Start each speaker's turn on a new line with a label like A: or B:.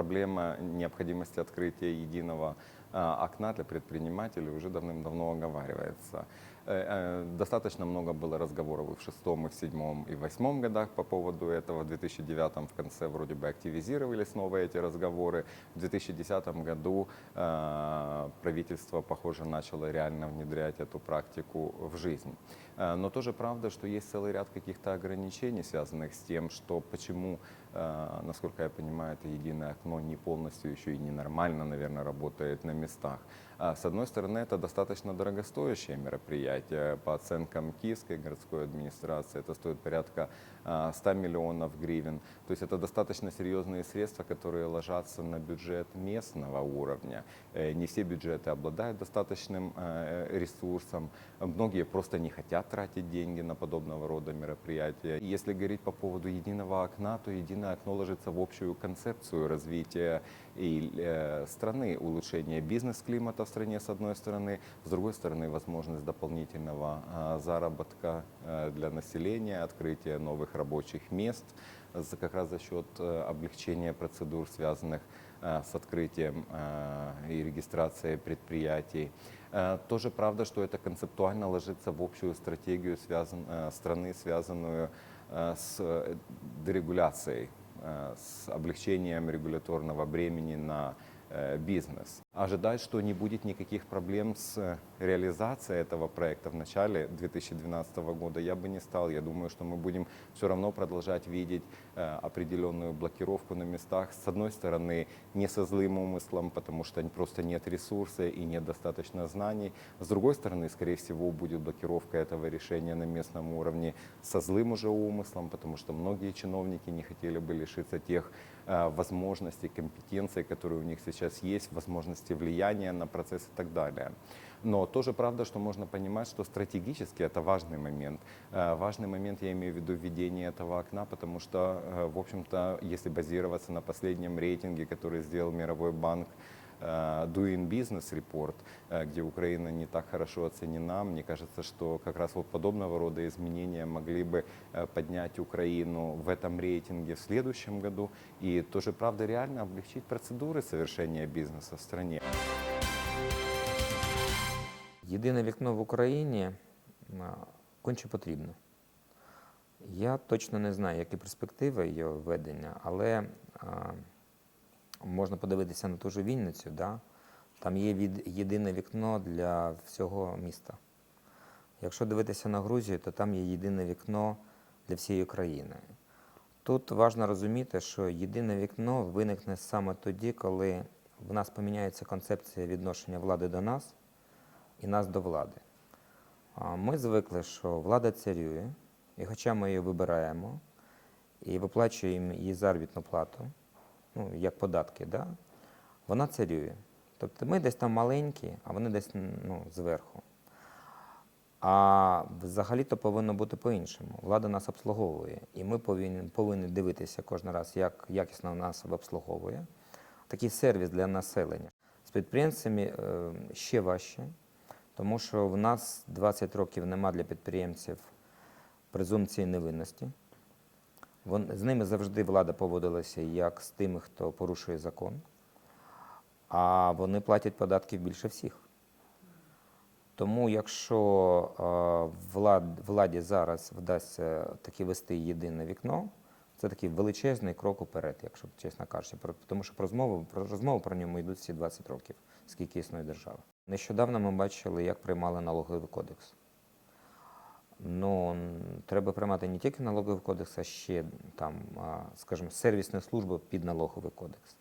A: проблема необходимости открытия единого окна для предпринимателей уже давным-давно оговаривается. Э, э, Достаточно много было разговоров и в шестом, и в седьмом, и в восьмом годах по поводу этого. В 2009 в конце вроде бы активизировали снова эти разговоры. В 2010 году э, правительство, похоже, начало реально внедрять эту практику в жизнь. Но тоже правда, что есть целый ряд каких-то ограничений, связанных с тем, что почему, насколько я понимаю, это единое окно не полностью еще и ненормально, наверное, работает на местах. А, С одной стороны, это достаточно дорогостоящее мероприятие. По оценкам Киевской городской администрации это стоит порядка а, 100 миллионов гривен. То есть это достаточно серьезные средства, которые ложатся на бюджет местного уровня. Э, Не все бюджеты обладают достаточным э, ресурсом. Многие просто не хотят тратить деньги на подобного рода мероприятия. Если говорить по поводу единого окна, то единое окно ложится в общую концепцию развития и э, страны, улучшения бизнес-климата в стране с одной стороны, с другой стороны возможность дополнительного а, заработка э, для населения, открытия новых рабочих мест, как раз за счет э, облегчения процедур, связанных э, с открытием и регистрацией предприятий. Э, Тоже правда, что это концептуально ложится в общую стратегию связан, э, страны, связанную с дерегуляцией, с облегчением регуляторного бремени на бизнес. Ожидать, что не будет никаких проблем с э, реализацией этого проекта в начале 2012 года я бы не стал. Я думаю, что мы будем все равно продолжать видеть э, определенную блокировку на местах. С одной стороны, не со злым умыслом, потому что просто нет ресурса и нет достаточно знаний. С другой стороны, скорее всего, будет блокировка этого решения на местном уровне со злым уже умыслом, потому что многие чиновники не хотели бы лишиться тех э, возможностей, компетенций, которые у них сейчас есть, возможности влияния на процесс и так далее. Но тоже правда, что можно понимать, что стратегически это важный момент. Э, Важный момент, я имею в виду введение этого окна, потому что, э, в общем-то, если базироваться на последнем рейтинге, который сделал Мировой банк, э, Doing Business Report, э, где Украина не так хорошо оценена. Мне кажется, что как раз вот подобного рода изменения могли бы э, поднять Украину в этом рейтинге в следующем году и тоже, правда, реально облегчить процедуры совершения бизнеса в стране.
B: Єдине вікно в Україні а, конче потрібно. Я точно не знаю, які перспективи його введення, але а, можна подивитися на ту ж Вінницю, да? там є від, єдине вікно для всього міста. Якщо дивитися на Грузію, то там є єдине вікно для всієї країни. Тут важливо розуміти, що єдине вікно виникне саме тоді, коли в нас поміняється концепція відношення влади до нас і нас до влади. Ми звикли, що влада царює, і хоча ми її вибираємо і виплачуємо їй заробітну плату, ну, як податки, да? вона царює. Тобто ми десь там маленькі, а вони десь ну, зверху. А взагалі-то повинно бути по-іншому. Влада нас обслуговує, і ми повинні, повинні дивитися кожен раз, як якісно нас обслуговує. Такий сервіс для населення. З підприємцями е, ще важче, тому що в нас 20 років нема для підприємців презумпції невинності. Вон, з ними завжди влада поводилася як з тими, хто порушує закон, а вони платять податків більше всіх. Тому, якщо е, влад, владі зараз вдасться таки вести єдине вікно, це такий величезний крок уперед, якщо чесно кажучи. Тому що про розмову, про розмову про ньому йдуть всі 20 років, скільки існує держава. Нещодавно ми бачили, як приймали налоговий кодекс. Ну, треба приймати не тільки налоговий кодекс, а ще там, скажімо, сервісні служби під налоговий кодекс.